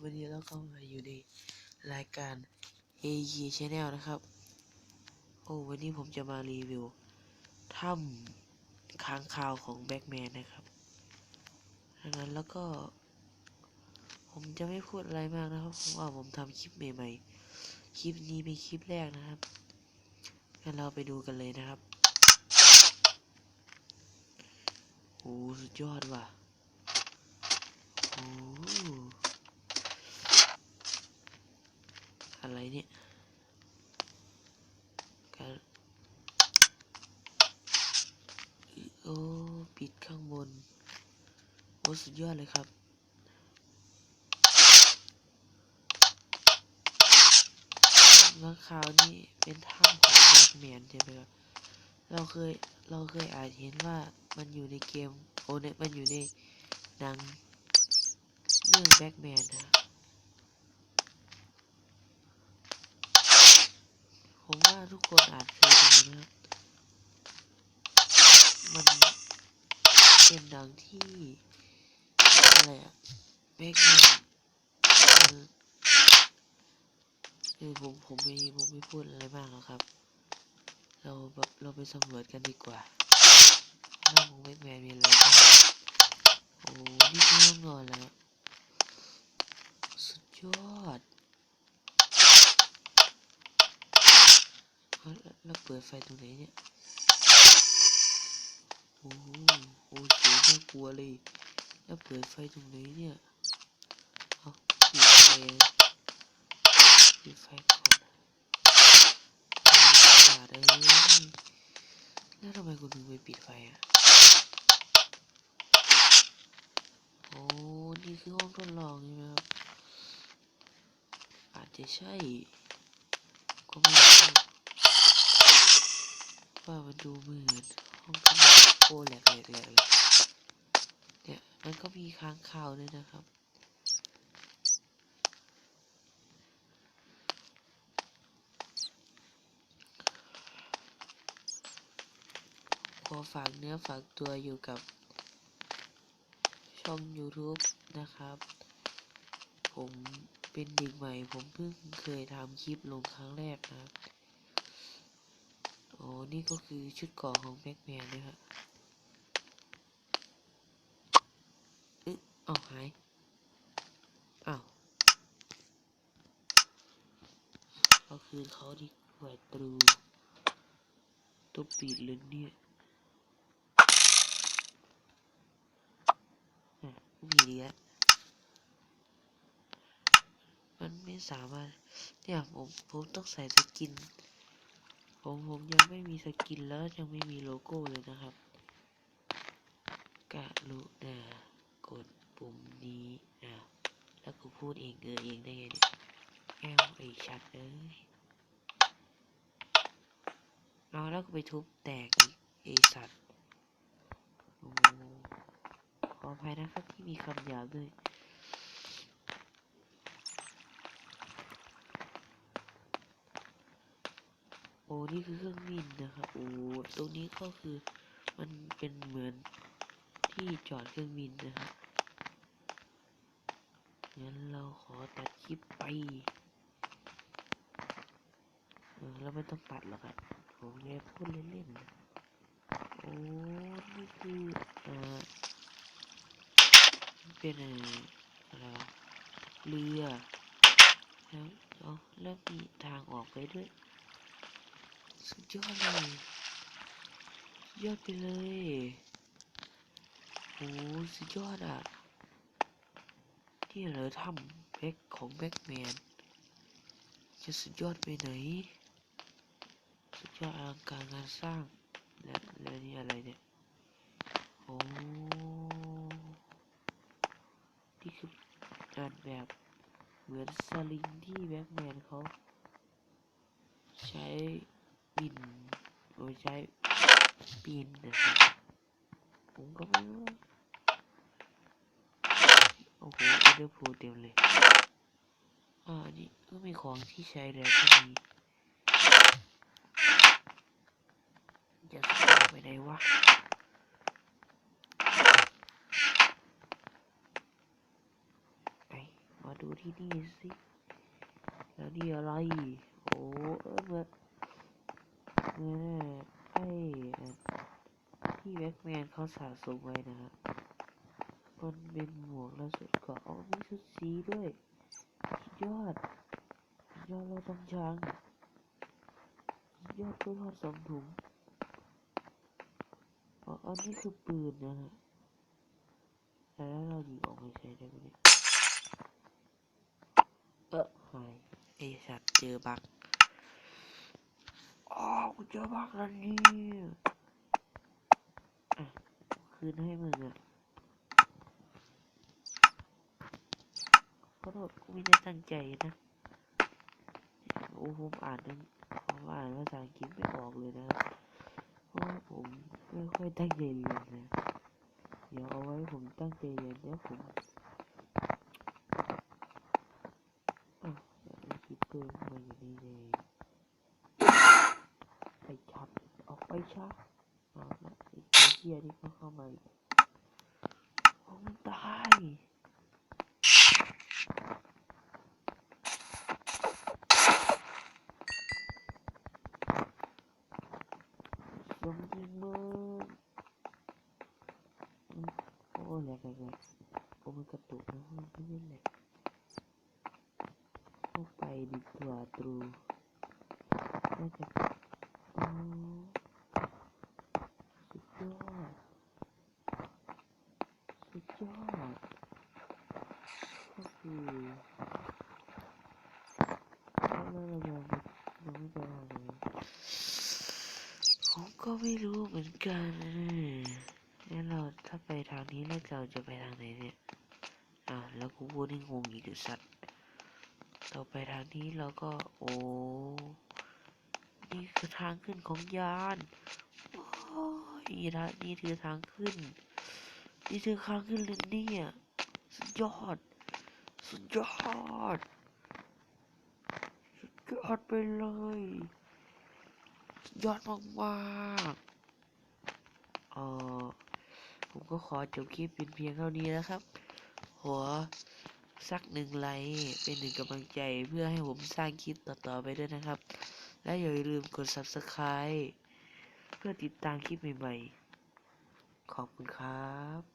วันนี้เราก็มาอยู่ในรายการ a e Channel นะครับ โอ้วันนี้ผมจะมารีวิวถ้ำค้างคาวของแบ็กแมนนะครับดังนั้นแล้วก็ ผมจะไม่พูดอะไรมากนะครับเพราะว่าผมทำคลิปใหม่ๆ คลิปนี้เป็นคลิปแรกนะครับงั้นเราไปดูกันเลยนะครับโอ้สุดยอดว่ะ โอ้อะไรเนี่ยการโอ้ปิดข้างบน โอ้ สุดยอดเลยครับ เมื่อคราวนี้เป็นถ้ำของแบทแมนใช่ไหมครับ เราเคย เราเคยอาจเห็นว่ามันอยู่ในเกมโอ้เนี่ยมันอยู่ในหนังเรื่องแบ็กแมนนะผมว่าทุกคนอาจเคยดูนะครับ มันเป็นหนังที่ อะไรอะแบ็กแมนเออเออผมผมไม่ผมไม่พูดอะไรมากหรอกครับ เราแบบเราไปสำรวจกันดีกว่าหน้าของแบ็กแมนมีอะไรบ้างโอ้นี่คือห้องนอนแล้วสุดยอดเอาแล้วแล้วเปิดไฟตรงไหนเนี่ย โอ้โหโอ้สวยน่ากลัวเลย แล้วเปิดไฟตรงไหนเนี่ย เอาปิดไฟปิดไฟก่อนขาดเอ้ยแล้วทำไมคุณถึงไปปิดไฟอะ โอ้ นี่คือห้องทดลองใช่ไหมครับ อาจจะใช่ ก็ไม่รู้ว่ามันดูเหมือนห้องทดลองโอ้แหลกแหลกแหลกเลยเนี่ย มันก็มีค้างคาวด้วยนะครับขอฝากเนื้อฝากตัวอยู่กับ ช่อง YouTube นะครับ ผมเป็นเด็กใหม่ ผมเพิ่งเคยทำคลิปลงครั้งแรกนะครับ โอ้นี่ก็คือชุดเกราะของแบ็กแมนนะครับ อ้าวหายอ้าวเอาคืนเขาดีกว่าตรูต้องปิดเลยเนี่ยอะมีดีแล้วมันไม่สามารถเนี่ยผมผมต้องใส่สกิน ผมผมยังไม่มีสกินแล้วยังไม่มีโลโก้เลยนะครับ กะรุณากด ปุ่มนี้นะแล้วกูพูดเองเออเองได้ไงแอลไอชัดเอ้ยเอาแล้วก็ไปทุบแตกอีกไอสัตว์โอ้ขออภัยนะครับที่มีคำหยาบด้วยโอ้นี่คือเครื่องบินนะครับโอ้ตรงนี้ก็คือมันเป็นเหมือนที่จอดเครื่องบินนะครับ งั้นเราขอตัดคลิปไป เออเราไม่ต้องตัดหรอกครับ ผมแค่พูดเล่นๆ โอ้ นี่คือ เออเป็นเอ่ออะไรเรือแล้วเอาแล้วมีทางออกไปด้วย สุดยอดเลยยอดไปเลย โอ้สุดยอดอะ ที่เหลือทำแบ็คของแบ็คแมนจะสุดยอดไปไหน สุดยอดอลังการงานสร้าง และและนี่อะไรเนี่ย โอ้นี่คือการแบบเหมือนสลิงที่แบ็กแมนเขาใช้บินโดยใช้ปีนนะครับผมก็ไม่รู้ โอ้โหเอเดอร์พูเต็มเลยอ่านี่ก็มีของที่ใช้แล้วก็มีจะสกไปไหนวะไปมาดูที่นี่สิแล้วนี่อะไรโอ้เออเมื่อเมื่อไอ้ที่แบ็กแมนเขาสะสมไว้นะฮะ มันเป็นหมวกและสุดเกราะอ๋อมีชุดสีด้วยสุดยอดยอดเราต้องช้างสุดยอดตัวทอดสองถุงอ๋ออันนี้คือปืนนะฮะแล้วเรายิงออกไปใช้ได้ไหมเนี่ยเออหายไอ้สัตว์เจอบักอ๋อกูเจอบักแล้วนี่อะคืนให้มึงอะ ขอโทษกูไม่ได้ตั้งใจนะโอ้ผมอ่านนั้นผมอ่านภาษาอังกฤษไม่ออกเลยนะเพราะผมไม่ค่อยตั้งใจเรียนนะเดี๋ยวเอาไว้ผมตั้งใจเรียนแล้วผมอ้าวแล้วไอ้คิปเปอร์มาอยู่นี่เลยไปชัดออกไปชัดเอาละไอ้เฮียนี่ก็เข้ามาอีกโอ้มันตาย สมจริงมากอืมโอ้แหลกแหลกแหลกโอ้มันกระตุกนะมันไม่ได้แหลกเข้าไปดีกว่าตรูน่าจะโอ้สุดยอด สุดยอด ก็คือแล้วเราจะเราไม่จะทำอะไรผม ก็ไม่รู้เหมือนกันงั้นเราถ้าไปทางนี้แล้วเราจะไปทางไหนเนี่ย อะแล้วกูพูดให้งงอีกสัตว์เราไปทางนี้เราก็โอ้นี่คือทางขึ้นของยานโอ้ยนี่านี่คือทางขึ้น นี่คือทางขึ้นเลยเนี่ยสุดยอด สุดยอด สุดยอดไปเลย ยอดมากๆเออผมก็ขอจบคลิปเป็นเพียงเท่านี้นะครับ หัวสักหนึ่งไลค์เป็นหนึ่งกำลังใจเพื่อให้ผมสร้างคลิปต่อๆไปด้วยนะครับ และอย่าลืมกด subscribe เพื่อติดตามคลิปใหม่ๆ ขอบคุณครับ